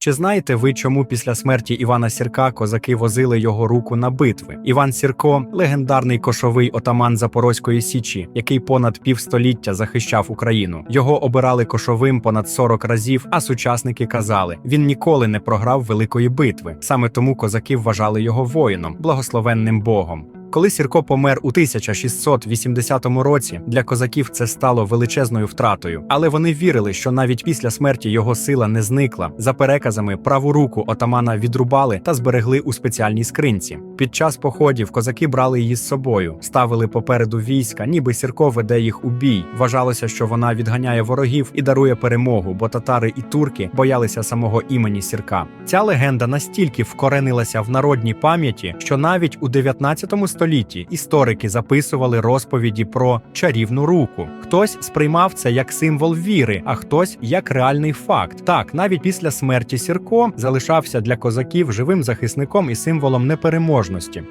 Чи знаєте ви, чому після смерті Івана Сірка козаки возили його руку на битви? Іван Сірко легендарний кошовий отаман Запорозької січі, який понад півстоліття захищав Україну. Його обирали кошовим понад 40 разів, а сучасники казали, він ніколи не програв великої битви. Саме тому козаки вважали його воїном, благословенним Богом. Коли Сірко помер у 1680 році, для козаків це стало величезною втратою, але вони вірили, що навіть після смерті його сила не зникла. За переказами, праву руку отамана відрубали та зберегли у спеціальній скринці. Під час походів козаки брали її з собою, ставили попереду війська, ніби Сірко веде їх у бій. Вважалося, що вона відганяє ворогів і дарує перемогу, бо татари і турки боялися самого імені Сірка. Ця легенда настільки вкоренилася в народній пам'яті, що навіть у 19 столітті історики записували розповіді про чарівну руку. Хтось сприймав це як символ віри, а хтось як реальний факт. Так, навіть після смерті Сірко залишався для козаків живим захисником і символом непереможності.